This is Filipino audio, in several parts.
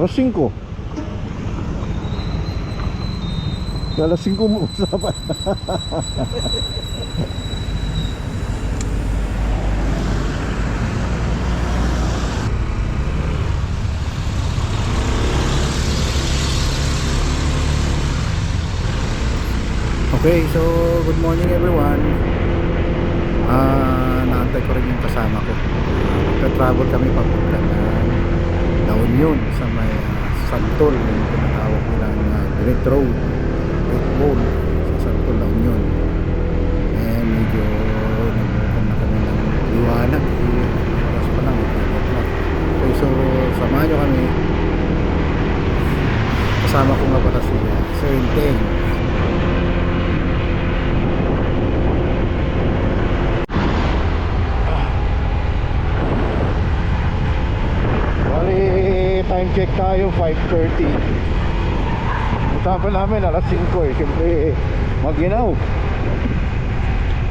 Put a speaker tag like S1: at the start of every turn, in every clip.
S1: Alas 5. Alas 5 mo usapan.
S2: Okay, so good morning everyone. Ah, naantay ko rin yung kasama ko. Nagka-travel kami papunta ng La Union sa may ah, Santol, yung tinatawag nilang uh, Great Road, Great Road sa Santol, La Union. Eh, medyo nabukan na kami ng liwanag. Oras pa lang, 8 o'clock. Okay, so samahan nyo kami. Kasama ko nga pala si uh, Sir Inteng.
S1: Bali, time check tayo, 5.30. Usapan namin, alas 5 eh. Siyempre, maginaw.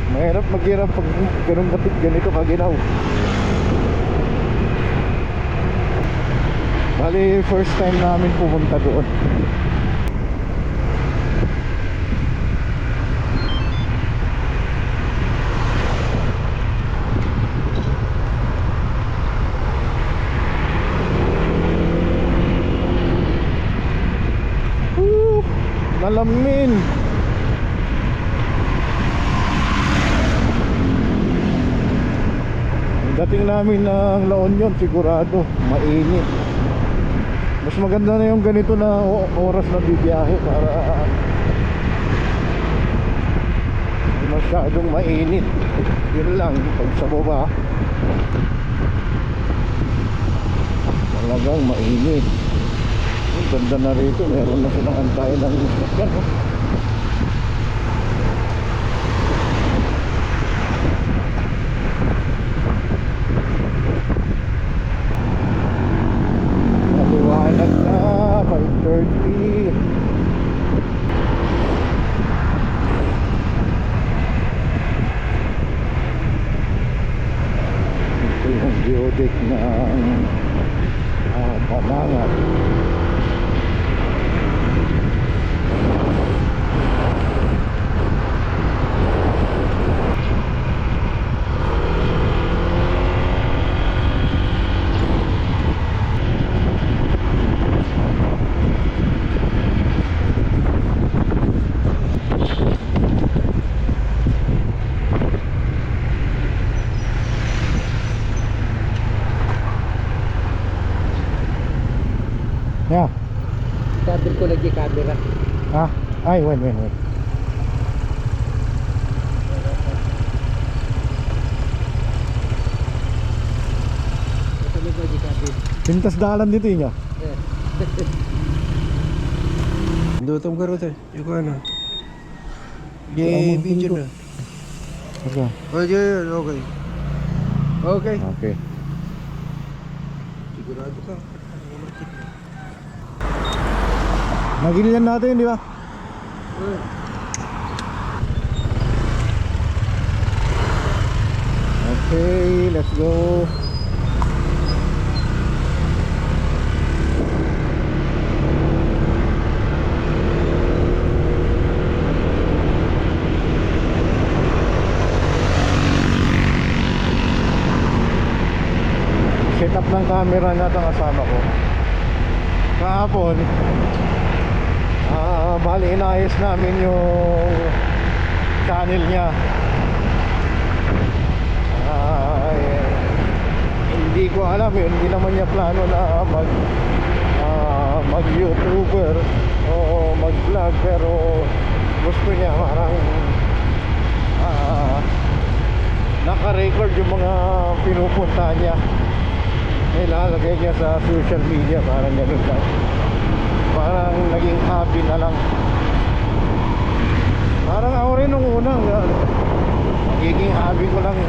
S1: Mahirap maghirap pag ganun kapit ganito kaginaw. Bali, first time namin pumunta doon. Nalamin! Ang dating namin ng La Union sigurado mainit. Mas maganda na yung ganito na oras na bibiyahe para masyadong mainit. Yun lang, pag sa baba talagang mainit. Ganda na rito, meron na silang antay ng yan, oh. Maliwanag na, 5.30 Ito yung geodeck ng ah, Banangat Yeah.
S2: Sabi ko lagi camera.
S1: Ah, ay, wait, wait, wait.
S2: Sabi ko lagi camera.
S1: Pintas dalan dito niya.
S3: Dutong ka rin Yung ano.
S1: Ang
S3: Yung video
S1: pindot.
S3: na.
S1: Okay.
S3: Oh, yun, okay. Okay.
S1: Okay.
S3: Sigurado ka.
S1: Nagilian natin, di ba? Okay, let's go. Set up ng camera na ito kasama ko. Kahapon, Ah, bali inayos namin yung channel niya. Ah, eh, hindi ko alam yun, hindi naman niya plano na mag ah, mag-YouTuber o mag-vlog pero gusto niya parang ah, naka-record yung mga pinupunta niya. Ilalagay niya sa social media parang ganun lang. Parang naging hobby na lang. Parang ako rin nung una nga, nagiging hobby ko lang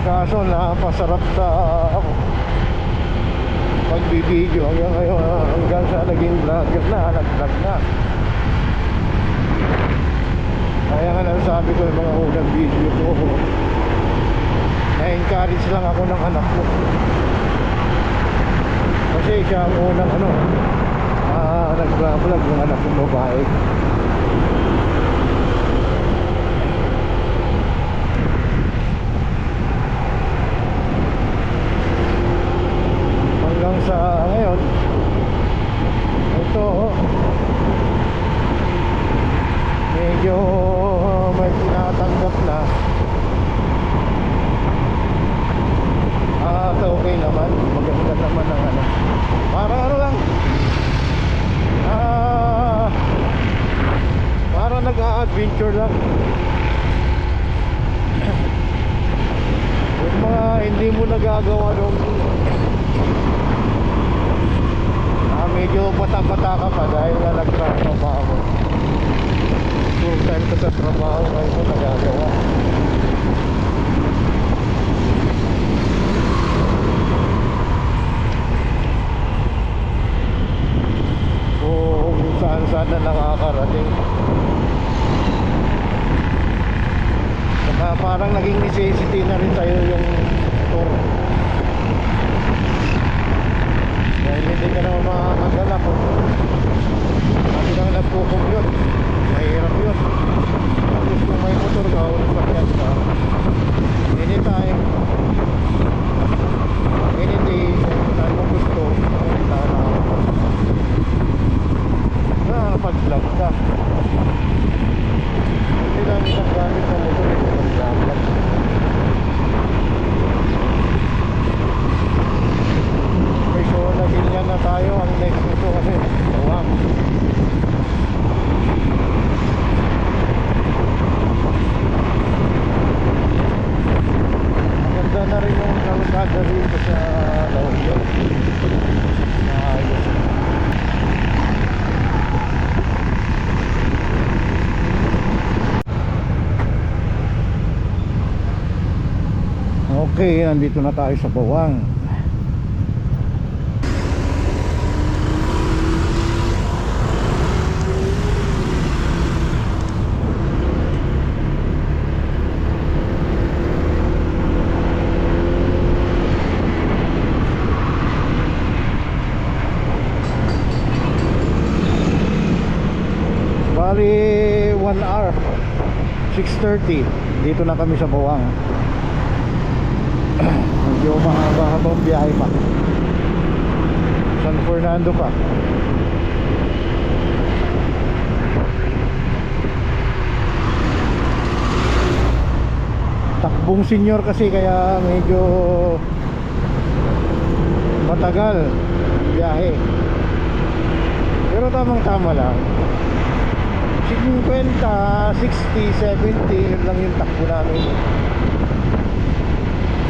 S1: kaso napasarap sa pagbibideo hanggang ngayon hanggang sa naging vlogger na nag-vlog na. Kaya nga nasabi ko yung mga unang video ko na-encourage lang ako ng anak ko kasi siya ang unang ano, ah, nag-vlog yung anak kong babae. Hanggang sa ngayon, ito, medyo may tinatanggap na Ah, okay naman. Maganda naman ang ano. Para ano lang. Ah, para nag-a-adventure lang. Yung mga hindi mo nagagawa nung ah, medyo bata-bata ka pa dahil nga nagtrabaho. Full time ka sa trabaho ngayon mo nagagawa. Kung saan saan na nakakarating. Saka parang naging necessity na rin sa'yo yung tour dahil hindi ka naman makakagala kung hindi ka nagpukumute mahirap yun. Tapos kung may motor ka o nasakyan ka anytime any day saan mo gusto anytime na pag-vlog ka hindi lang isang gamit ng motor ito pag-vlog okay so nagilyan na tayo ang next nito kasi tawang maganda na rin yung kalsada rito sa La Union maayos Okay, nandito na tayo sa Bawang. Bali 1 hour 6.30 Dito na kami sa Bawang mahaba-habang biyahe pa. San Fernando pa. Takbong senior kasi kaya medyo matagal biyahe. Pero tamang tama lang. 50, 60, 70 yun lang yung takbo namin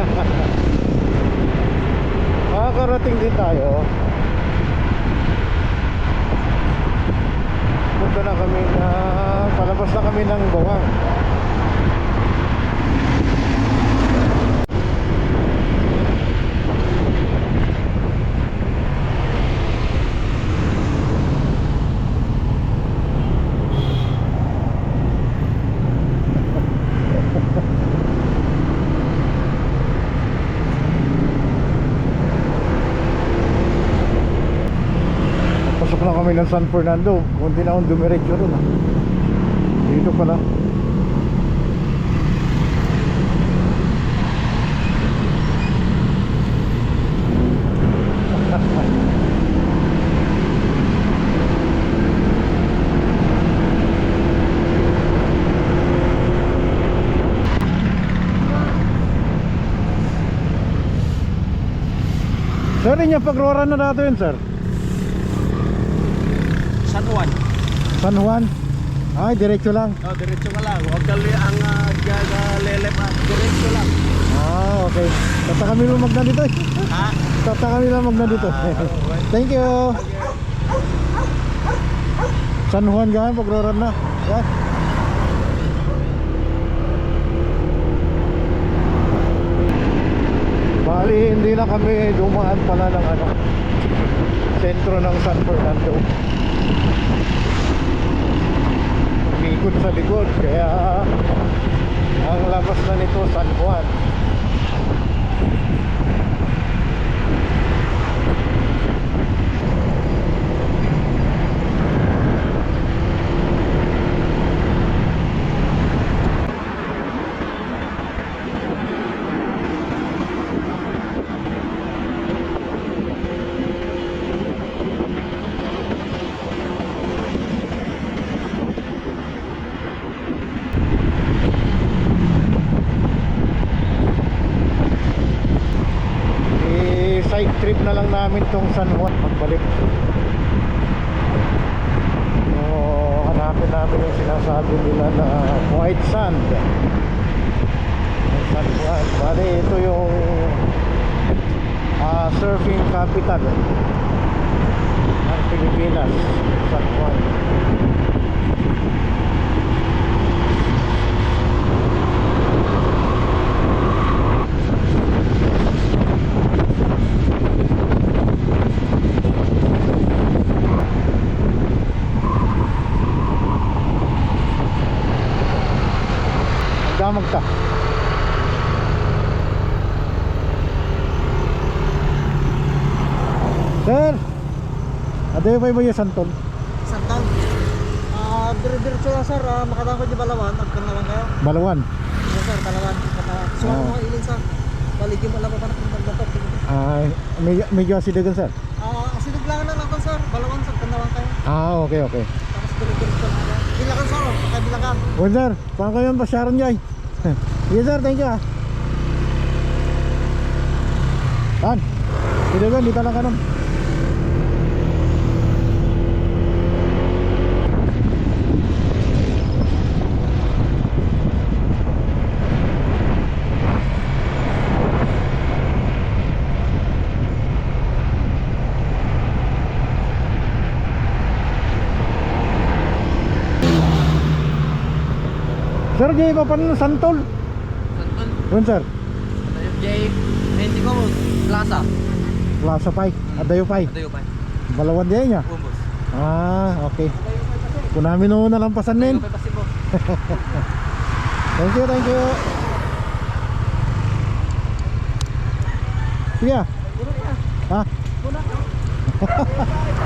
S1: makakarating din tayo. Punta na kami na palabas na kami ng bawang Pasok na kami ng San Fernando Kunti na akong dumiretso ron ah. Dito pala Sir, yung pagrora na nato yun sir
S4: San Juan.
S1: San Juan. Ay, diretso lang.
S4: Oh, diretso ka lang. Huwag kali ang uh, gaga lelep ah. Diretso lang.
S1: Ah, okay. Tata kami lumag na dito.
S4: Ha?
S1: Tata kami lumag na dito. Thank you. San Juan gahan pagrora na. Yan. Bali, hindi na kami dumaan pala ng ano Sentro ng San Fernando Umikot sa likod Kaya Ang labas na nito San Juan namin tong San Juan pagbalik. So, hanapin namin yung sinasabi nila na white sand. San Juan. Bale, ito yung ah, surfing capital ng Pilipinas, San Juan. Damag ta. Sir, ba yung santol?
S5: Santol. Ah, dire-diretso lang sir, ah, makadangkod di Balawan, magkanawan kayo.
S1: Balawan.
S5: Yes sir, Balawan, Balawan. So,
S1: Oo.
S5: mga ilin sa baligyan mo lang pa na kung magbatok.
S1: Ay, medyo, medyo asidagan sir.
S5: Ah, asinag lang na lang ko sir, Balawan sa kanawan kayo.
S1: Ah, okay, okay.
S5: Tapos dire-diretso lang. Bilakan sir, kabilakan.
S1: Well, sir, paano kayo pa Sharon Jai? yes, sir, thank you ah. Tan, sidagan, dito lang kanon. Sir, Jay, pa paano santol?
S5: Santol.
S1: Yun, sir.
S5: Jay, hindi ko plaza.
S1: Plaza Pai, Adayo Pai.
S5: Adayo pa.
S1: Balawan din niya.
S5: Umbos.
S1: Ah, okay. Kung namin na lampasan men.
S5: pa pasibo.
S1: Thank you, thank you. Sige ah. Ha? Okay.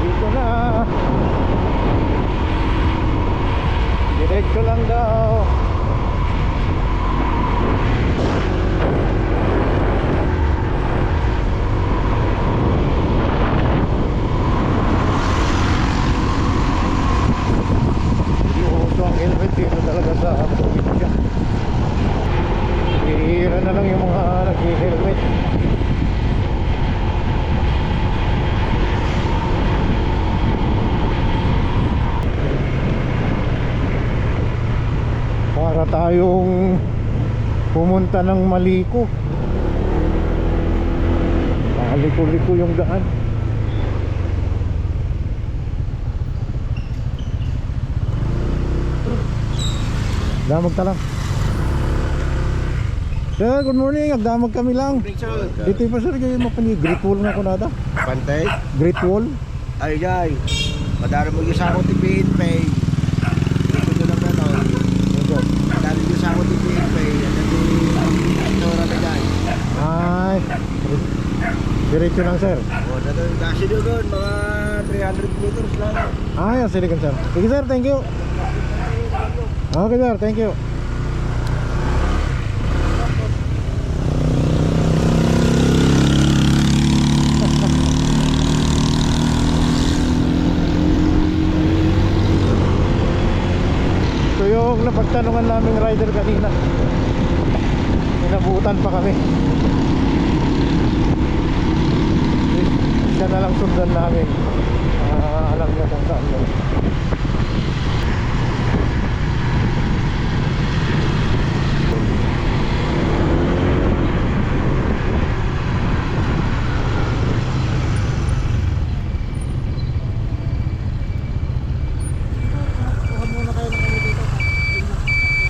S1: Dito na. Diretso lang daw. Hindi uso ang helmet dito talaga sa probinsya. Hihira na lang yung mga nag-helmet. Para tayong pumunta ng Maliko Maliko-liko yung daan Damag ta lang Sir, good morning. Agdamag kami lang. Dito pa sir, kayo mapani Great Wall nga kunada.
S4: Pantay?
S1: Great Wall.
S4: Ay, ay. Madara mo yung sa ako tipid, pay. Ito ko lang na to. Madara yung sa ako tipid, pay. Ano yung Nora na dyan.
S1: Ay. Diretso lang sir.
S4: O, na to. Kasi doon, mga 300 meters lang.
S1: Ah, sige sir. Sige sir, thank you. Okay sir, thank you. Ito yung napagtanungan naming rider kanina. Inabutan pa kami. Siya na lang sundan namin. Ah, alam niya kung saan
S5: dito.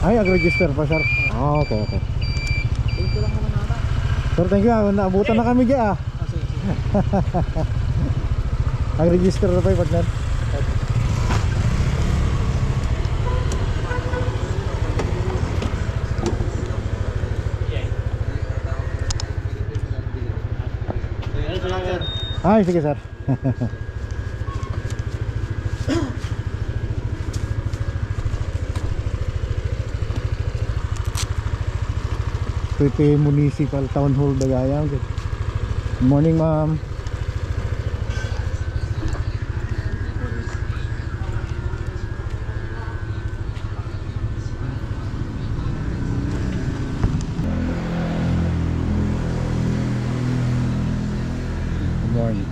S1: Ay, ag-register pa sir. Ah, okay, okay.
S5: Dito lang naman nata.
S1: Sir, thank you. ah. Naabutan na kami dyan ah. Ang register na pa yung partner. Ay, sige sir. Pepe Municipal Town Hall Dagayang. Morning, ma'am. Morning.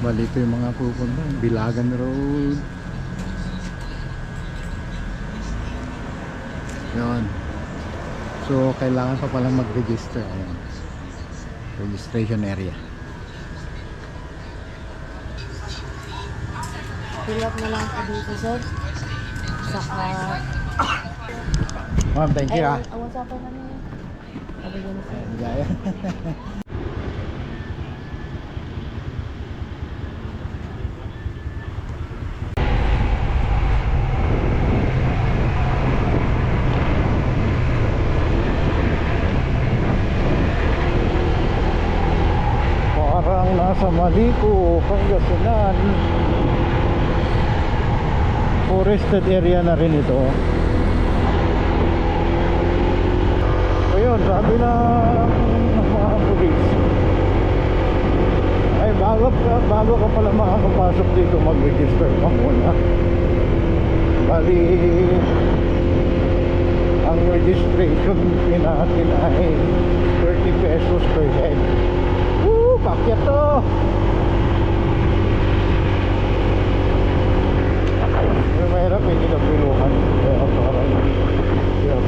S1: Bali yung mga pupunta. Bilagan Road. Yun. So, kailangan pa palang mag-register. Ayan. Registration area.
S6: Fill up na lang po dito, sir. Saka...
S1: Ma'am, thank you ah.
S6: Ang usapan na niya. Sabi din, sir.
S1: Gaya. Parang nasa Maliko, Pangasinan. Forested area na rin ito. Ayun, sabi na ng mga pulis. Ay, bago, bago ka pala makakapasok dito, mag-register ka muna. Bali, ang registration fee natin ay 30 pesos per head. Woo! Pakyat to! Pero mahirap, may kinapiluhan. Kaya parang, yun.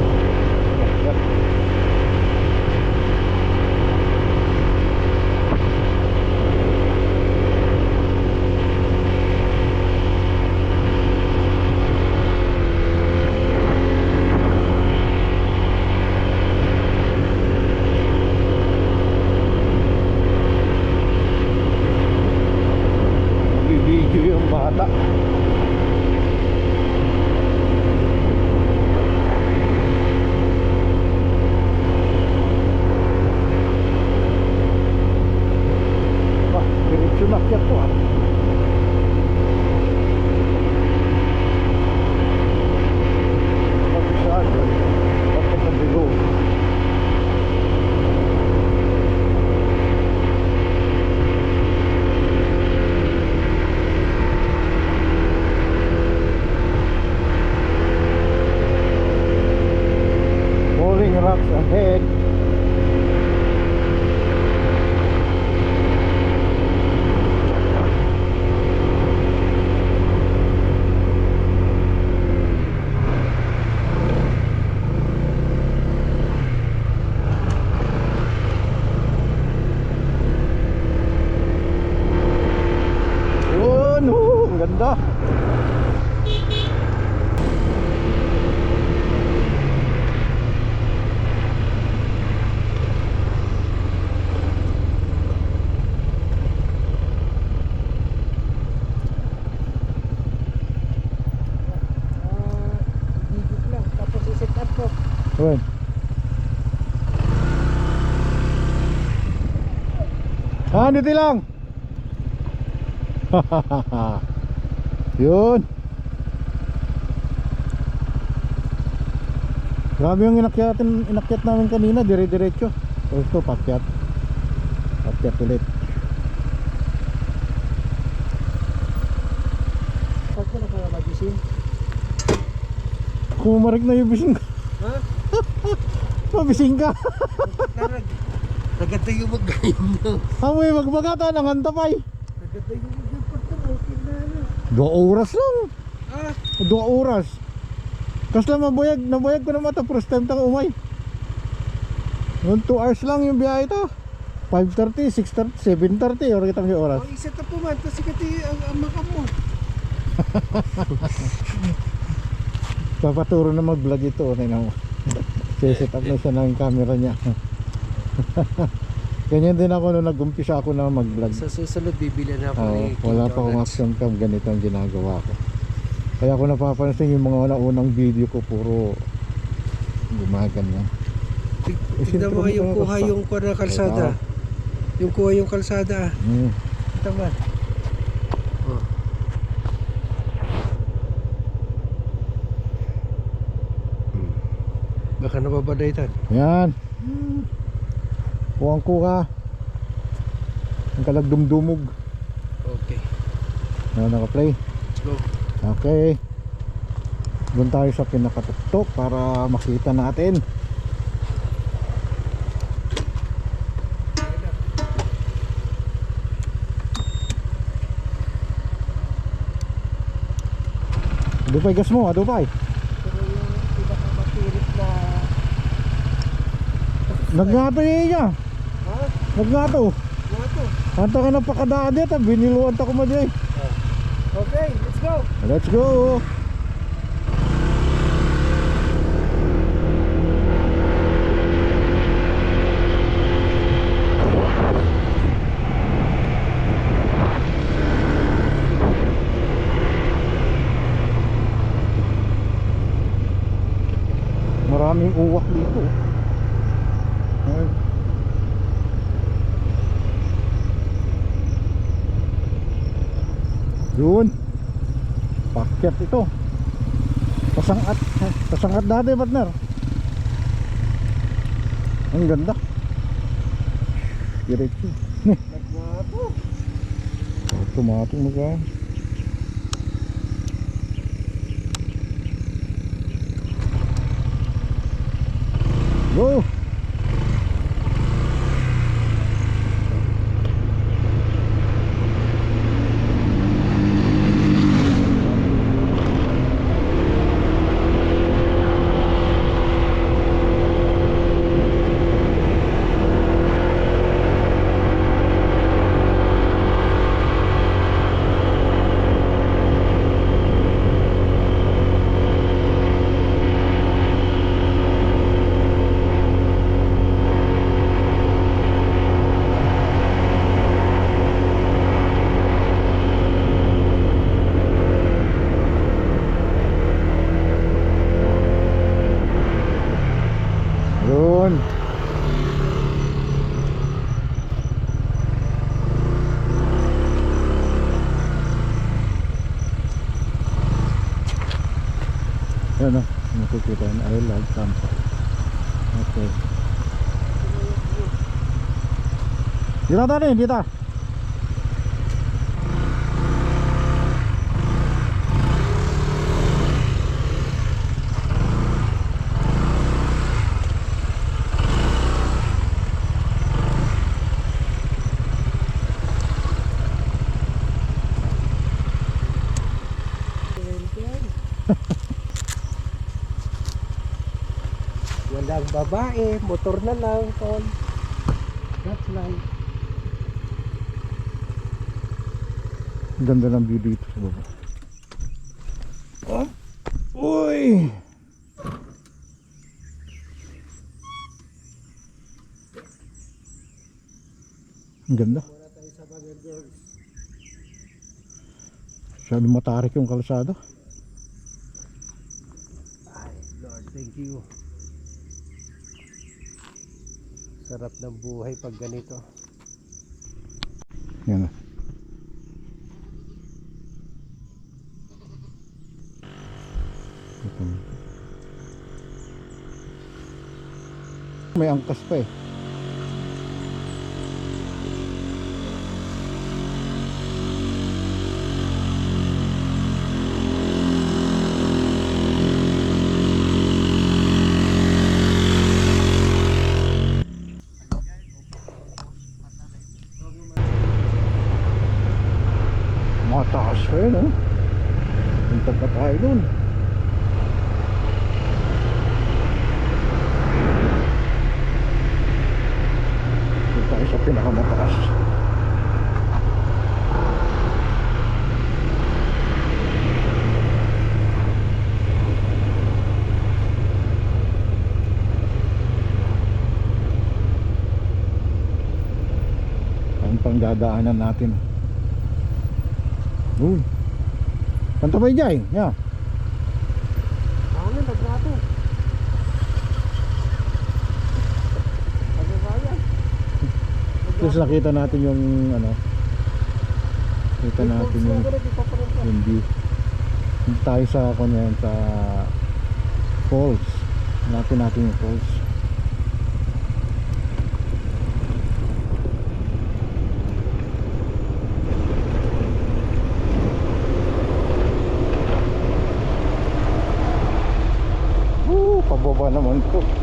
S1: Bibidyo yung bata.
S5: 120 lang.
S1: Yun. Grabe yung inakyat, inakyat namin kanina dire diretso gusto pakyat. Pakyat ulit. Kumarik na yung bising ko
S5: ha?
S1: mabising ka.
S5: Yung mag-game na.
S1: Amoy magbagata ng antapay.
S5: Naganda yung mag-game pa ito. Okay na ano.
S1: Dua oras lang.
S5: Ah,
S1: Dua oras. Kas lang mabuyag, nabuyag ko na mata first time tang umay. Noon 2 hours lang yung biyahe to. 5.30, 6.30, 7.30 or kita yung oras.
S5: oh, i-set up po man. Tapos ikati ang, ang makam mo.
S1: Papaturo na mag-vlog ito. Tingnan mo. Siset up na siya ng camera niya. Ganyan din ako nung nag-umpisa ako na mag-vlog.
S3: Sa susunod, bibili na ako King
S1: wala pa akong action cam, ganito ang ginagawa ko. Kaya ako napapansin yung mga unang video ko puro gumaganyan. Eh,
S3: Tignan mo yung kuha
S1: basta.
S3: yung kuha ng kalsada. Yung kuha yung kalsada.
S1: Mm.
S3: Ito man. Oh. Hmm. Baka nababadaytan.
S1: Yan. Kuwang kuha. Ang kalagdumdumog.
S3: Okay.
S1: Na naka-play.
S3: Let's go.
S1: Okay. Doon tayo sa pinakatuktok para makita natin. Adupay gas mo, adupay.
S5: Pero yung pinakamatirik na...
S1: Nagngato yun niya.
S5: Ha?
S1: Nagngato.
S5: Mga to.
S1: Anta ka na pakadaan dito, biniluan ta ko mo diyan.
S5: Okay, let's go.
S1: Let's go. Maraming uwak dito. Ay. Yun. Pakyat ito. Pasangat. Pasangat dati, partner. Ang ganda. Diretso. Tumatong mo ka. Go! Yun. Yan o, nakikita na I love Tampa. Okay. Dito tayo rin, dito.
S3: Babae, motor na lang, tol. That's life.
S1: Ganda ng view dito sa baba. Oh. Uy! Ang ganda. Masyado matarik yung kalsada.
S3: Lord, thank you. Sarap ng buhay pag ganito.
S1: Yan na. Ito. May angkas pa eh. Mataas pa yun, oh. Punta pa tayo dun. Punta tayo sa pinakamataas. Pangdadaanan natin. Uy. Pantabay jay. Yeah.
S3: Ano, nagbato. Ano ba yan?
S1: Tapos nakita natin yung ano. Kita natin yung yung view. Tayo sa kanyan sa falls. Hanapin natin yung falls. Pababa naman to.